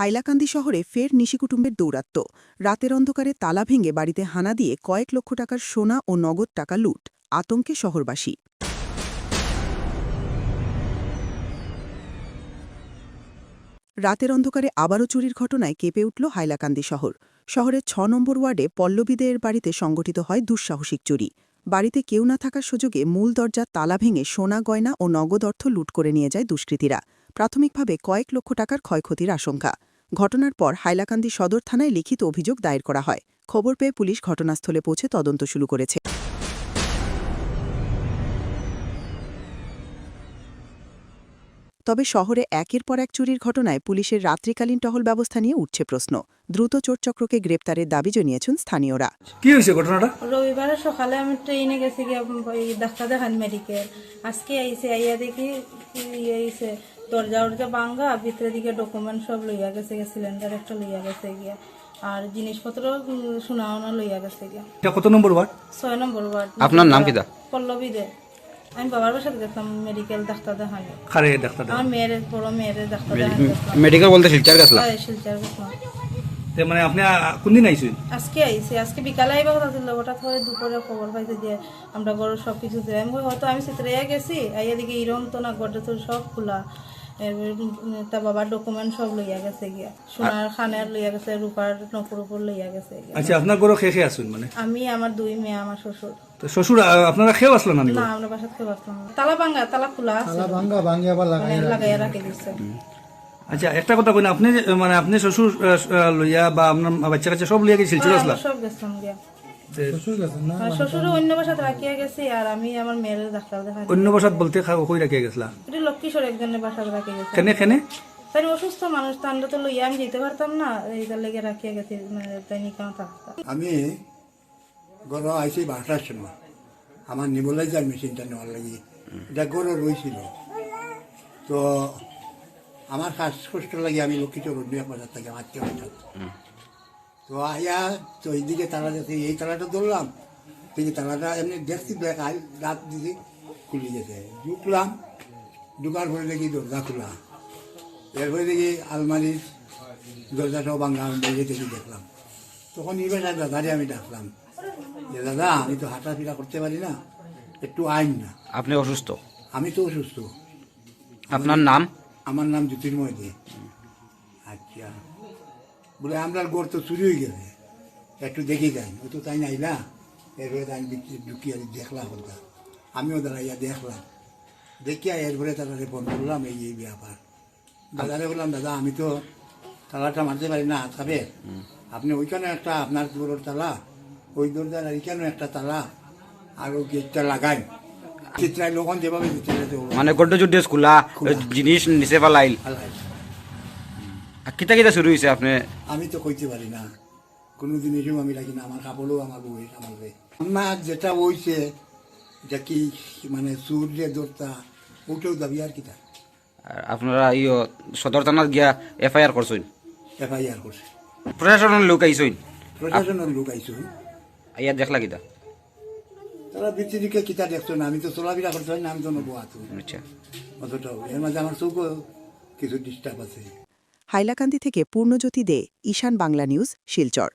হাইলাকান্দি শহরে ফের নিশিকুটুম্বের দৌরাত্ম্য। রাতের অন্ধকারে তালা ভেঙে বাড়িতে হানা দিয়ে কয়েক লক্ষ টাকার সোনা ও নগদ টাকা লুট, আতঙ্কে শহরবাসী। রাতের অন্ধকারে আবারও চুরির ঘটনায় কেঁপে উঠল হাইলাকান্দি শহর। শহরের ছ নম্বর ওয়ার্ডে পল্লবীদের বাড়িতে সংগঠিত হয় দুঃসাহসিক চুরি। বাড়িতে কেউ না থাকার সুযোগে মূল দরজার তালা ভেঙে সোনা, গয়না ও নগদ অর্থ লুট করে নিয়ে যায় দুষ্কৃতীরা। প্রাথমিকভাবে কয়েক লক্ষ টাকার ক্ষয়ক্ষতির আশঙ্কা। ঘটনার পর হাইলাকান্দি সদর থানায় লিখিত অভিযোগ দায়ের করা হয়। খবর পেয়ে পুলিশ ঘটনাস্থলে পৌঁছে তদন্ত শুরু করেছে। তবে শহরে একের পর এক চুরির ঘটনায় পুলিশের রাত্রিকালীন টহল ব্যবস্থা নিয়ে উঠছে প্রশ্ন। দ্রুত চোরচক্রকে গ্রেপ্তারের দাবি জানিয়েছেন স্থানীয়রা। কি হয়েছে ঘটনাটা? রবিবারে সকালে আমি ট্রেনে গেছি গিয়ে ওই ডাক্তার দেখান মেডিকেল আজকে আইসে আইয়া দেখি আইসে দরজা উরজা ভাঙ্গা ভিতরে দিকে ডকুমেন্ট সব লইয়া গেছে গিয়ে সিলিন্ডার একটা লইয়া গেছে গিয়া। আর জিনিসপত্র শোনা ওনা লইয়া গেছে গিয়া। এটা কত নম্বর ওয়ার্ড? ছয় নম্বর ওয়ার্ড। আপনার নাম কিতা? পল্লবী দে। আমি বাবার বাসাতে গেছিলাম মেডিকেল ডাক্তার দেখানি খারে ডাক্তার আমার মেয়ের বড় মেয়ের ডাক্তার দেখানি মেডিকেল বলতে শিলচার গেছলা? হয়, শিলচর গেছিলাম। তে মানে আপনি আ- কোনদিন আইছেন আজকে আজকে বিকালে আইবা কথা ছিল হঠাৎ করে দুপুরে খবর পাইছে যে আমরা গরু সব কিছু হয়তো আমি চিত্রে গেছি আইয়া দেখি ইরম তো না গড়টা তো সব খোলা। বাবার ডকুমেন্ট সব লইয়া গেছে গিয়া। সোনার খানের লইয়া গেছে রূপার নকুর উপর লইয়া গেছে গিয়া। আচ্ছা আপনার ঘরে আসুন মানে? আমি আমার দুই মেয়ে আমার শ্বশুর। তো শ্বশুর আ, আপনারা খেয়েও আসলেন না না আমরা বাসাত খেয়ে না। তালা ভাঙ্গা তালা খোলা আছে। ভাঙ্গা ভাঙ্গি আবার লাগাই মানে লাগাইয়া রাখে দিচ্ছে আচ্ছা একটা কথা কই না আপনি যে- মানে আপনি শ্বশুর লইয়া বা আপনার বাচ্চা কাচ্চা সব লইয়া গেছিল ছিল আসলা? সব গেছিলাম গিয়া। শ্বশুর গেছেন না আর শ্বশুর অন্য বাসাত রাখিয়া গেছি আর আমি আমার মেয়ের ডাক্তার দেখা অন্য বাসাত বলতে খা- কই রাখিয়া গেছলা? এটা লক্ষ্মীশ্বর একজনের বাসাত রাখে গেছে। কেনে কেনে? তাই অসুস্থ মানুষ তো আমরা তো লইয়া আমি যেতে পারতাম না এইটার লেগে রাখিয়া গেছি মানে তাই নিকাম থাকতাম আমি গরু আইসি বারোটার সময়। আমার নিবলাইজার মেশিনটা নেওয়ার লাগি। এটা গরু রয়েছিল তো আমার শ্বাসকষ্ট লাগে আমি লক্ষ্মীচর রুডিয়া বাজার থেকে আত্মীয় হঠাৎ তো আয়া তো এইদিকে তালা যাচ্ছে এই তালাটা ধরলাম থেকে তালাটা এমনি দেখছি আই রাত দিকে খুলে গেছে। ঢুকলাম ঢুকার পরে দেখি দরজা খোলা। এরপরে দেখি আলমারির দরজাটাও আমি বাইরে থেকে দেখলাম। তখন আর দাদারে আমি ডাকলাম যে দাদা আমি তো হাঁটাফিরা করতে পারি না একটু আইন না। আপনি অসুস্থ? আমি তো অসুস্থ। আপনার নাম? আমার নাম জ্যোতির্ময় দে। আচ্ছা। বলে আমরা গোর তো চুরি হয়ে গেছে। একটু দেখি যাই। ও তো তাই নাইলা এরপরে তাই ঢুকিয়ে দেখলাম ওটা। আমিও দাঁড়াইয়া দেখলাম। দেখিয়া এরপরে তাদের ফোন করলাম এই এই ব্যাপার। দাদারে বললাম দাদা আমি তো তালাটা মারতে পারি না তবে আপনি ওইখানে একটা আপনার দূরের তালা ওই দরজার আর এখানেও একটা তালা আর ওই গেটটা লাগাই। চিত্রাই লোকন যেভাবে মানে গড্ড জুড্ডে খোলা জিনিস নিচে পালাইল আর কিতা কিতা শুরু হয়েছে আপনি? আমি তো কইতে পারি না। কোনো জিনিসও আমি রাখি না আমার কাপড়ও আমার বই আমার বই আমার যেটা হইছে এটা কি মানে সুর যে দরতা ওটাও দাবি আর কিতা আর আপনারা ইয় সদর থানাত গিয়া এফআইআর করছেন? এফআইআর করছে। প্রশাসনের লোক আইসইন প্রশাসনের লোক আইছো ইয়া দেখলা কিতা? তারা বৃত্তিদিকে কিতা দেখছ না? আমি তো চলাফেরা করতে হয় না আমি তো নবো আছো আচ্ছা। অতটাও এর মাঝে আমার চৌকো কিছু ডিস্টার্ব আছে। হাইলাকান্দি থেকে পূর্ণজ্যোতি দে ঈশান বাংলা নিউজ শিলচর।